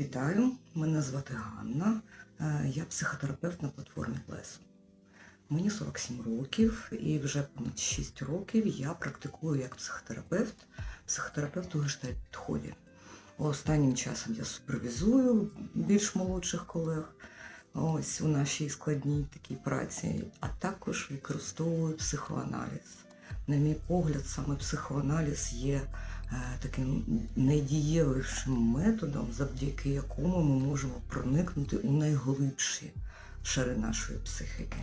Вітаю, мене звати Ганна. Е, Я психотерапевт на платформі Плесо. Мені 47 років і вже понад 6 років я практикую як психотерапевт, психотерапевт у гештальт підході. Останнім часом я супервізую більш молодших колег ось у нашій складній такій праці, а також використовую психоаналіз. На мій погляд, саме психоаналіз є е, таким найдієвішим методом, завдяки якому ми можемо проникнути у найглибші шари нашої психіки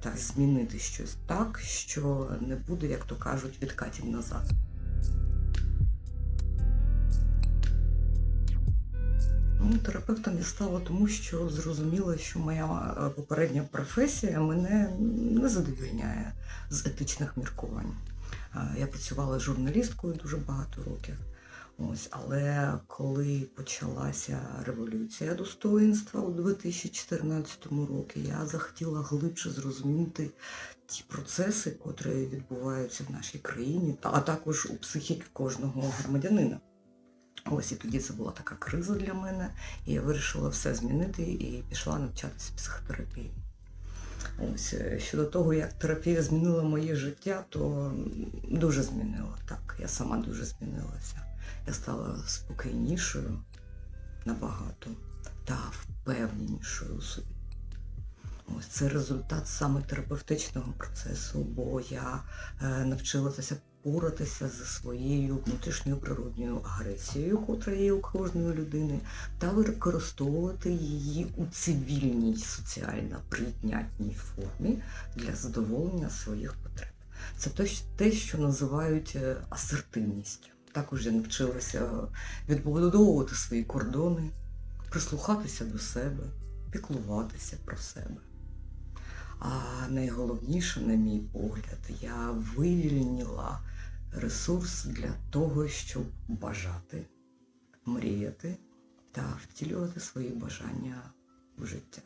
та змінити щось так, що не буде, як то кажуть, відкатів назад. Ну, терапевтом я стала тому, що зрозуміла, що моя е, попередня професія мене не задовільняє з етичних міркувань. Е, Я працювала журналісткою дуже багато років. Ось, але коли почалася революція достоїнства у 2014 році, я захотіла глибше зрозуміти ті процеси, котрі відбуваються в нашій країні, а також у психіки кожного громадянина. Ось і тоді це була така криза для мене, і я вирішила все змінити і пішла навчатися психотерапії. Ось е, щодо того, як терапія змінила моє життя, то дуже змінила. Так, я сама дуже змінилася. Я стала спокійнішою набагато та впевненішою у собі. Ось це результат саме терапевтичного процесу, бо я е, навчилася поратися зі своєю внутрішньою природньою агресією, котра є у кожної людини, та використовувати її у цивільній соціально прийнятній формі для задоволення своїх потреб. Це те, що- називають е, асертивністю. Також я навчилася відбудовувати свої кордони, прислухатися до себе, піклуватися про себе. А найголовніше, на мій погляд, я вивільнила ресурс для того, щоб бажати, мріяти та втілювати свої бажання в життя.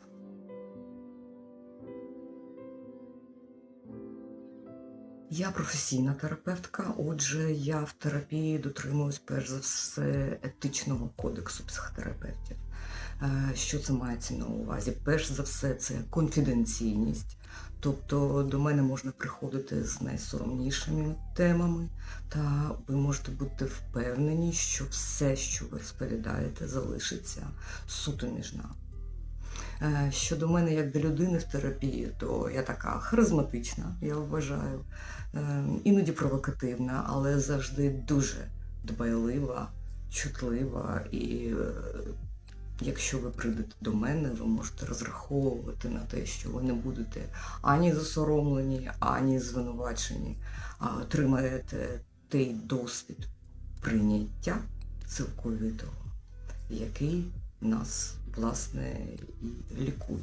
Я професійна терапевтка, отже, я в терапії дотримуюсь перш за все етичного кодексу психотерапевтів. Е, Що це мається на увазі? Перш за все, це конфіденційність. Тобто до мене можна приходити з найсоромнішими темами, та ви можете бути впевнені, що все, що ви розповідаєте, залишиться суто між нами. Е, Щодо мене як до людини в терапії, то я така харизматична, я вважаю, е, іноді провокативна, але завжди дуже дбайлива, чутлива. І е, Якщо ви прийдете до мене, ви можете розраховувати на те, що ви не будете ані засоромлені, ані звинувачені, а отримаєте той досвід прийняття цілковитого, який нас, власне, і лікує.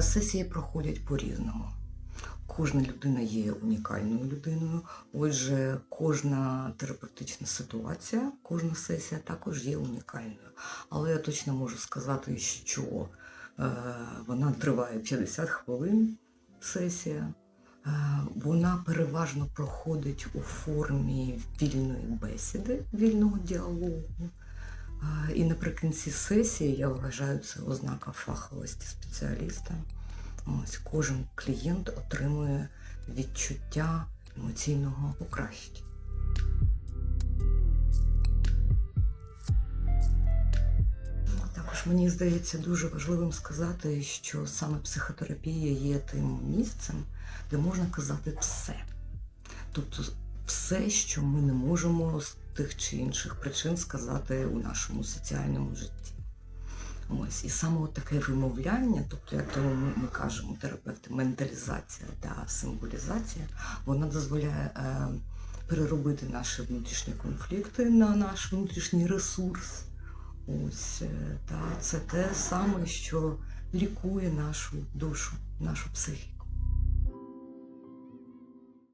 Сесії проходять по-різному. Кожна людина є унікальною людиною. Отже, кожна терапевтична ситуація, кожна сесія також є унікальною. Але я точно можу сказати, що е, вона триває 50 хвилин сесія. Е, вона переважно проходить у формі вільної бесіди, вільного діалогу. Е, і наприкінці сесії я вважаю це ознака фаховості спеціаліста. Ось кожен клієнт отримує відчуття емоційного покращення. Також мені здається дуже важливим сказати, що саме психотерапія є тим місцем, де можна казати все. Тобто все, що ми не можемо з тих чи інших причин сказати у нашому соціальному житті. Ось і саме таке вимовляння, тобто, як тому ми, ми кажемо, терапевти, менталізація та символізація, вона дозволяє е, переробити наші внутрішні конфлікти на наш внутрішній ресурс. Ось е, та це те саме, що лікує нашу душу, нашу психіку.